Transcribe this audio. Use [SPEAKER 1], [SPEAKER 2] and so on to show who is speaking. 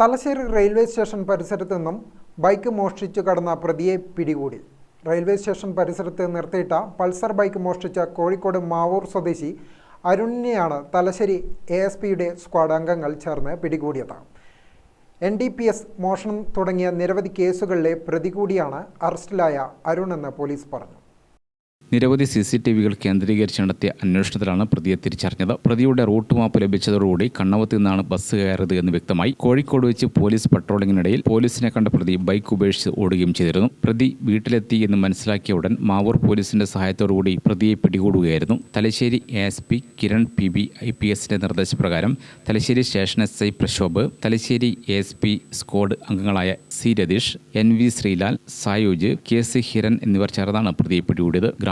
[SPEAKER 1] Thalassery railway station പരിസരത്തു നിന്നും bike മോഷ്ടിച്ചു കടന്ന പ്രതിയെ പിടികൂടി. റെയിൽവേ സ്റ്റേഷൻ പരിസരത്ത് നിർത്തിയിട്ട പൾസർ ബൈക്ക് മോഷ്ടിച്ച കോഴിക്കോട് മാവൂർ സ്വദേശി അരുണിനെയാണ് തലശ്ശേരി എ എസ് പിയുടെ സ്ക്വാഡ് അംഗങ്ങൾ ചേർന്ന് പിടികൂടിയത്. എൻ ഡി പി എസ് മോഷണം തുടങ്ങിയ നിരവധി കേസുകളിലെ പ്രതി കൂടിയാണ് അറസ്റ്റിലായ എന്ന് പോലീസ് പറഞ്ഞു.
[SPEAKER 2] നിരവധി സി സി ടി വികൾ കേന്ദ്രീകരിച്ച് നടത്തിയ അന്വേഷണത്തിലാണ് പ്രതിയെ തിരിച്ചറിഞ്ഞത്. പ്രതിയുടെ റൂട്ട് മാപ്പ് ലഭിച്ചതോടുകൂടി കണ്ണവത്തിൽ നിന്നാണ് ബസ് കയറിയത് എന്ന് വ്യക്തമായി. കോഴിക്കോട് വെച്ച് പോലീസ് പട്രോളിങ്ങിനിടയിൽ പോലീസിനെ കണ്ട പ്രതി ബൈക്ക് ഉപേക്ഷിച്ച് ഓടുകയും ചെയ്തിരുന്നു. പ്രതി വീട്ടിലെത്തി എന്ന് മനസ്സിലാക്കിയ ഉടൻ മാവൂർ പോലീസിന്റെ സഹായത്തോടുകൂടി പ്രതിയെ പിടികൂടുകയായിരുന്നു. Thalassery A S P Kiran P B I P എസിന്റെ നിർദ്ദേശപ്രകാരം Thalassery station S I Prashobh Thalassery A S P squad അംഗങ്ങളായ C Ratheesh N V Sreelal Sayooj K C Hiran എന്നിവർ ചേർന്നാണ് പ്രതിയെ പിടികൂടിയത്.